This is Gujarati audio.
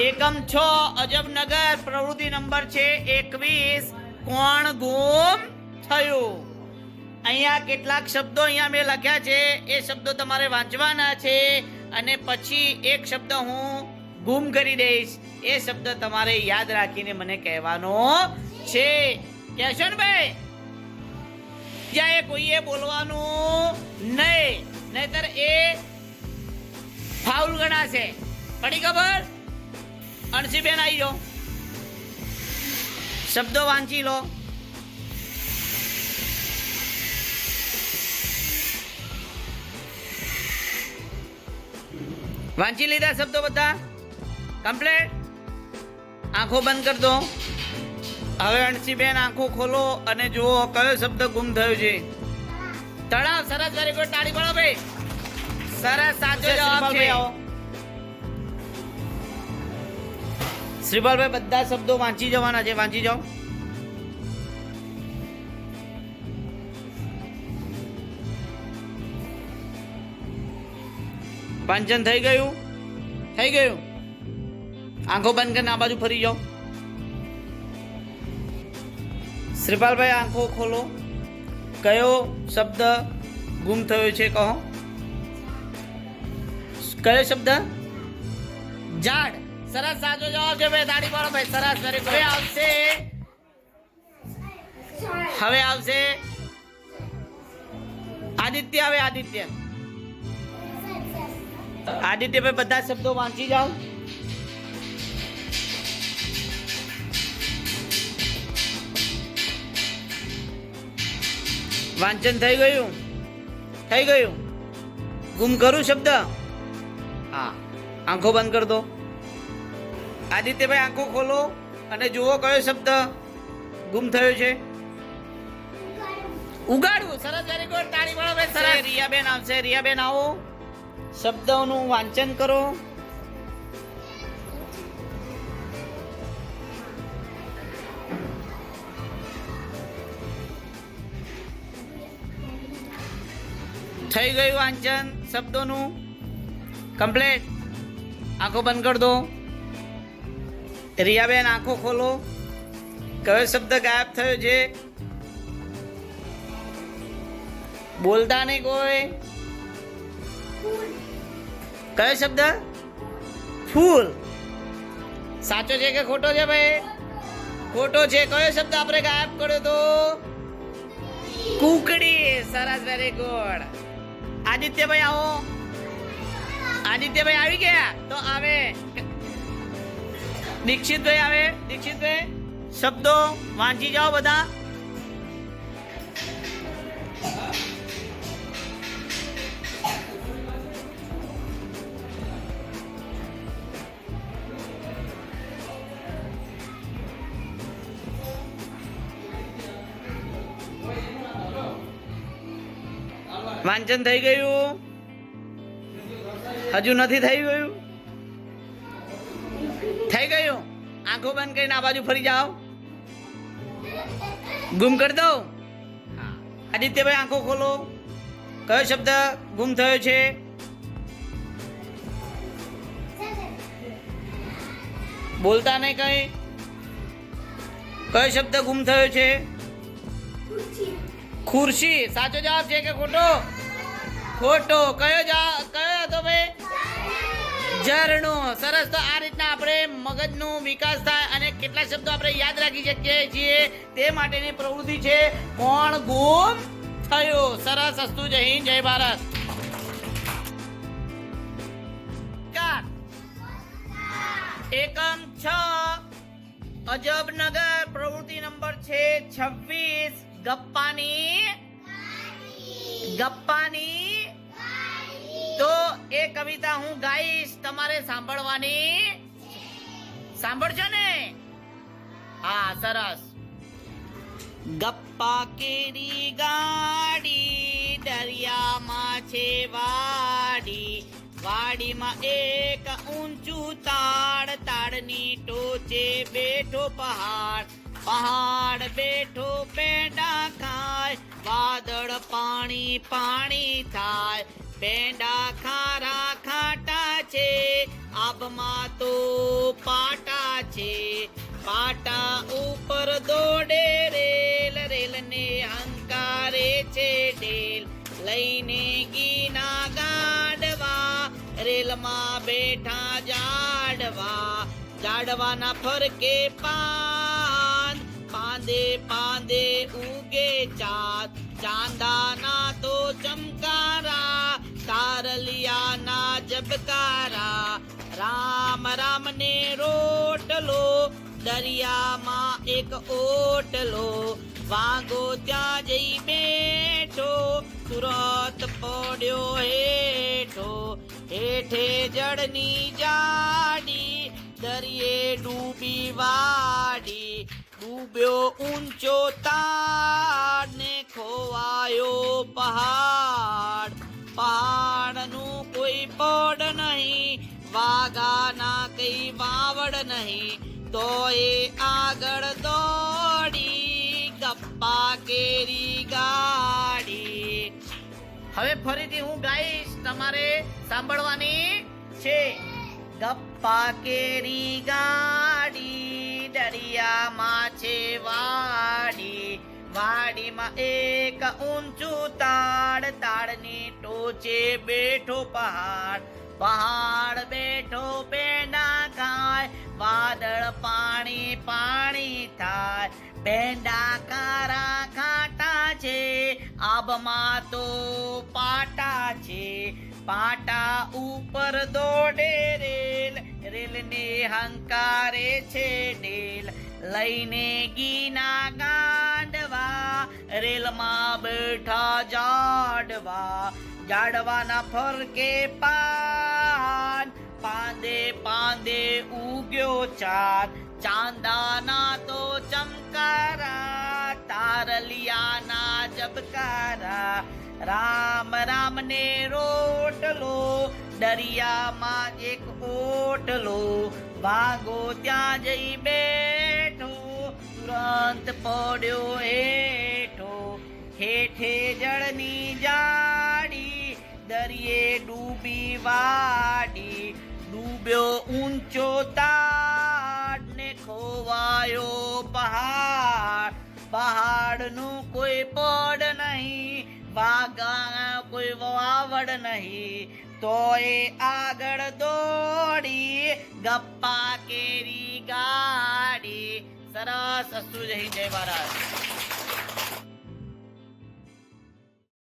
એકમ છ, અજબનગર, પ્રવૃત્તિ નંબર છે એકવીસ. કોણ ગુમ થયું? અહીંયા કેટલાક શબ્દો અહીંયા મેં લખ્યા છે. એ શબ્દો તમારે વાંચવાના છે. અને પછી એક શબ્દ હું ગુમ કરી દઈશ. એ શબ્દ તમારે યાદ રાખીને મને કહેવાનો છે. કહેશો ને ભાઈ જ્યાં એ કોઈએ બોલવાનું નહીં. નહીતર એ ગણાશે. પડી ખબર? અણસીબેન આવી જાઓ શબ્દો વાંચી લો. વાંચી લીધા શબ્દો બધા? કમ્પ્લેટ? આંખો બંધ કરી દો. હવે અણસીબેન આંખો ખોલો અને જુઓ કયો શબ્દ ગુમ થયો છે. તળાવ સરસ વેરી ગુડ તાળી પડો ભાઈ. સરસ સાચો જવાબ છે. શ્રીપાલભાઈ, બધા શબ્દો વાંચી જવાના છે, વાંચી જાઓ. વાંચન થઈ ગયું? થઈ ગયું? આંખો બંધ કરીને આ બાજુ ફરી જાઓ. શ્રીપાલભાઈ, આંખો ખોલો. કયો શબ્દ ગુમ થયો છે, કહો. કયો શબ્દ? ઝાડ. સરસ સાચો જવાબ છે ભાઈ તાળી વાળો ભાઈ, સરસ વેરી ગુડ આવશે. હવે આવશે. આદિત્ય, હવે આદિત્ય. આદિત્ય ભાઈ બધા શબ્દો વાંચી જાઓ. વાંચન થઈ ગયું? થઈ ગયું? ગુમ કરું શબ્દ? હા. આંખો બંધ કરી દો. આદિત્યભાઈ આંખો ખોલો અને જુઓ કયો શબ્દ ગુમ થયો છે. ઉગાડવું. સરસ વેરી ગુડ તાળી પાડો બેન સરસ. રિયાબેન આવશે રિયાબેન આવો. શબ્દોનું વાંચન કરો. થઈ ગયું વાંચન. શબ્દોનું. કમ્પ્લીટ. આંખો બંધ કરી દો. રિયાબેન, આંખો ખોલો. કયો શબ્દ ગાયબ થયો છે બોલતા નહીં કોઈ. કયો શબ્દ? ફૂલ. સાચો છે કે ખોટો છે ભાઈ? ખોટો છે. કયો શબ્દ આપણે ગાયબ કર્યો તો? કુકડી. સરસ વેરી ગુડ આદિત્યભાઈ, આવો. આદિત્યભાઈ આવી ગયા? તો આવે. દીક્ષિતભાઈ આવે દીક્ષિતભાઈ શબ્દો વાંચી જાઓ બધા. વાંચન થઈ ગયું? હજુ નથી થઈ ગયું? થઈ ગયું? આંખો બંધ કરીને આ બાજુ ફરી જાઓ. ગુમ કરી દો. આદિત્યભાઈ, આંખો ખોલો. કયો શબ્દ ગુમ થયો છે? બોલતા નહીં કઈ? કયો શબ્દ ગુમ થયો છે? ખુરશી. સાચો જવાબ છે કે ખોટો? ખોટો. કયો જવાબ કયો હતો ભાઈ? ઝરણું. સરસ. તો આ રીતના આપણે મગજનો વિકાસ થાય અને કેટલા શબ્દો આપણે યાદ રાખી શકીએ છીએ તે માટેની પ્રવૃત્તિ છે કોણ ગુમ થયો. સરસ અસ્તુ, જય હિન્દ, જય ભારત. એકમ છ. અજબનગર પ્રવૃત્તિ નંબર છે છવ્વીસ. ગપ્પાની ગપ્પાની તો એ કવિતા હું ગાઈશ તમારે સાંભળવાની સાંભળજો ને. હા, સરસ. ગપ્પા કેરી ગાડી, દરિયામાં છે વાડી. વાડીમાં એક ઊંચું તાડ, તાડની ટોચે બેઠો પહાડ. પહાડ બેઠો પેંડા ખાય, વાદળ પાણી પાણી થાય. પેંડા ખારા ખાટા તો પાટા છે. પાટા ઉપર દોડે રેલ રેલને હંકારે છે ડેલ લઈને ગીના ગાડવા, રેલમાં બેઠા જાડવા. જાડવાના ફરકે પાન, પાંદે પાંદે ઉગે ચાંદ. ચાંદાના તો ચમકારા, તારલિયાના જબકારા રામ રામ ને રોટલો, દરિયામાં એક ઓટલો. વાંગો ત્યાં જઈ બેઠો તુરત પડ્યો હેઠો. હેઠે જળની જાડી, દરિયે ડૂબી વાડી. ડૂબ્યો ઊંચો તાડ ને ખોવાયો પહાડ. વાઘાના કઈ વાવડ નહીં તો એ આગળ દોડી ગપ્પા કેરી ગાડી. હવે ફરીથી હું ગાઈશ, તમારે સાંભળવાની છે. ગપ્પા કેરી ગાડી, દરિયામાં છે વાડી. વાડીમાં એક ઊંચું તાડ, તાડની ટોચે બેઠો પહાડ. પહાડ બેઠો પેંડા ખાય, વાદળ પાણી પાણી થાય. પેંડા કારા ખાટા છે આબમાં તો પાટા છે. પાટા ઉપર દોડે રેલ, રેલને હંકારે છે ડેલ લઈને ગીના ગાંડવા, રેલમાં બેઠા જાડવા. જાડવાના ફરકે પાન પાંદે પાંદે ઉગ્યો ચાંદ ચાંદાના તો ચમકારા, તારલિયાના જબકારા રામ રામ ને રોટલો દરિયામાં એક ઓટલો વાગો ત્યાં જઈ બેઠો, તુરંત પડ્યો હેઠો. હેઠે જળની જાડી, દરિયે ડૂબી વાડી. ડૂબ્યો ઊંચો તાડ ને ખોવાયો પહાડ. પહાડનું કોઈ પડ નહીં વાગા કોઈ વાવડ નહીં. તો એ આગળ દોડી, ગપ્પા કેરી ગાડી. સરસ અસ્તુ જય જય મહારાજ.